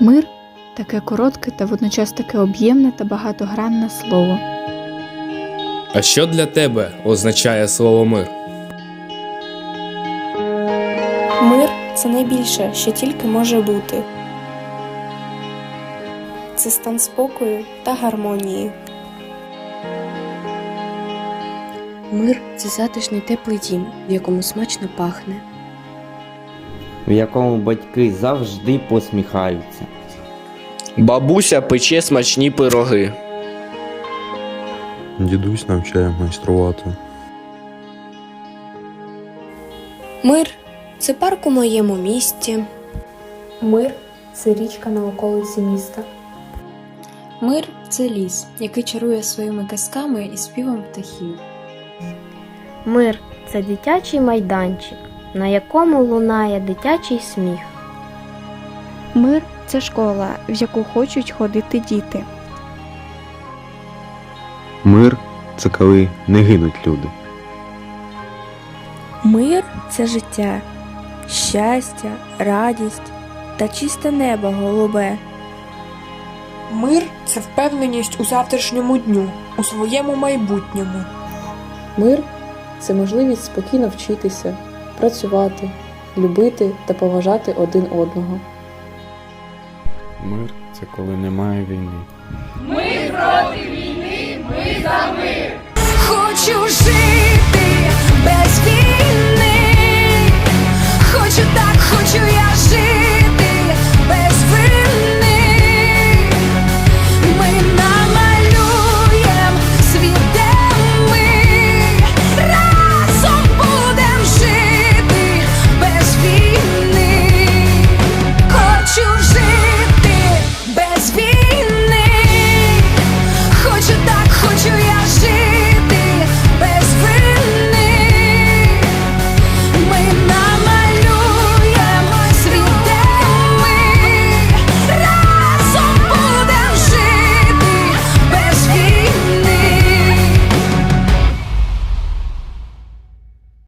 Мир таке коротке та водночас таке об'ємне та багатогранне слово. А що для тебе означає слово мир? Мир це найбільше, що тільки може бути. Це стан спокою та гармонії. Мир це затишний теплий дім, в якому смачно пахне. в якому батьки завжди посміхаються. Бабуся пече смачні пироги. Дідусь навчає майструвати. Мир це парк у моєму місті. Мир це річка на околиці міста. Мир це ліс, який чарує своїми казками і співом птахів. Мир це дитячий майданчик, на якому лунає дитячий сміх. Мир це школа, в яку хочуть ходити діти. Мир це коли не гинуть люди. Мир це життя, щастя, радість та чисте небо голубе. Мир це впевненість у завтрашньому дню, у своєму майбутньому. Мир це можливість спокійно вчитися, працювати, любити та поважати один одного. Мир це коли немає війни. Ми проти війни, ми за мир.